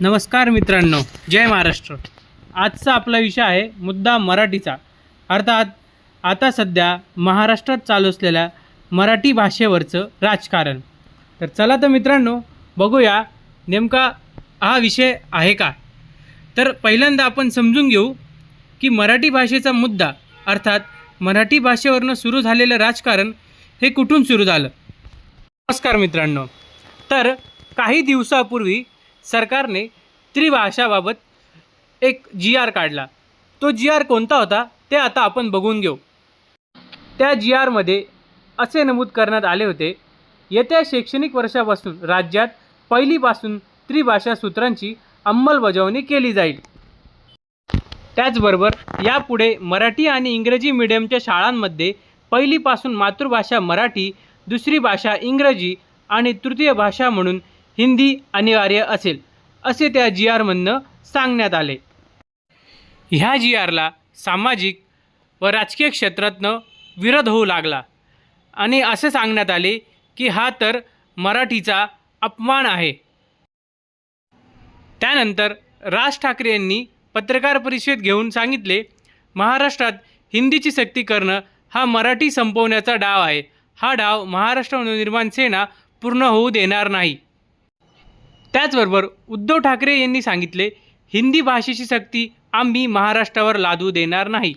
नमस्कार मित्रांनो जय महाराष्ट्र. आजचा आपला विषय आहे मुद्दा मराठीचा. अर्थात आता सध्या महाराष्ट्रात चालू असलेल्या मराठी भाषेवरचं राजकारण. तर चला तर मित्रांनो बघूया नेमका हा विषय आहे का? तर पहिल्यांदा आपण समजून घेऊ की मराठी भाषेचा मुद्दा अर्थात मराठी भाषेवरनं सुरू झालेलं राजकारण हे कुठून सुरू झालं? नमस्कार मित्रांनो. तर काही दिवसापूर्वी सरकारने त्रिभाषाबाबत एक जी आर काढला. तो जी आर कोणता होता ते आता आपण बघून घेऊ. त्या जी आरमध्ये असे नमूद करण्यात आले होते येत्या शैक्षणिक वर्षापासून राज्यात पहिलीपासून त्रिभाषा सूत्रांची अंमलबजावणी केली जाईल. त्याचबरोबर यापुढे मराठी आणि इंग्रजी मीडियमच्या शाळांमध्ये पहिलीपासून मातृभाषा मराठी दुसरी भाषा इंग्रजी आणि तृतीय भाषा म्हणून हिंदी अनिवार्य असेल असे त्या जी आरमधनं सांगण्यात आले. ह्या जी आरला सामाजिक व राजकीय क्षेत्रातनं विरोध होऊ लागला. आणि असे सांगण्यात आले की हा तर मराठीचा अपमान आहे. त्यानंतर राज ठाकरे यांनी पत्रकार परिषद घेऊन सांगितले महाराष्ट्रात हिंदीची सक्ती करणं हा मराठी संपवण्याचा डाव आहे. हा डाव महाराष्ट्र नवनिर्माण सेना पूर्ण होऊ देणार नाही. त्याचबरोबर उद्धव ठाकरे यांनी सांगितले हिंदी भाषेची सक्ती आम्ही महाराष्ट्रावर लादू देणार नाही.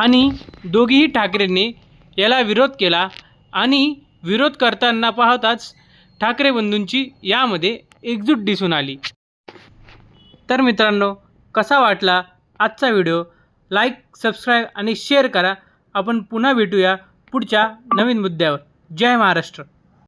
आणि दोघीही ठाकरेंनी याला विरोध केला आणि विरोध करताना पाहताच ठाकरे बंधूंची यामध्ये एकजूट दिसून आली. तर मित्रांनो कसा वाटला आजचा व्हिडिओ? लाईक सबस्क्राईब आणि शेअर करा. आपण पुन्हा भेटूया पुढच्या नवीन मुद्द्यावर. जय महाराष्ट्र.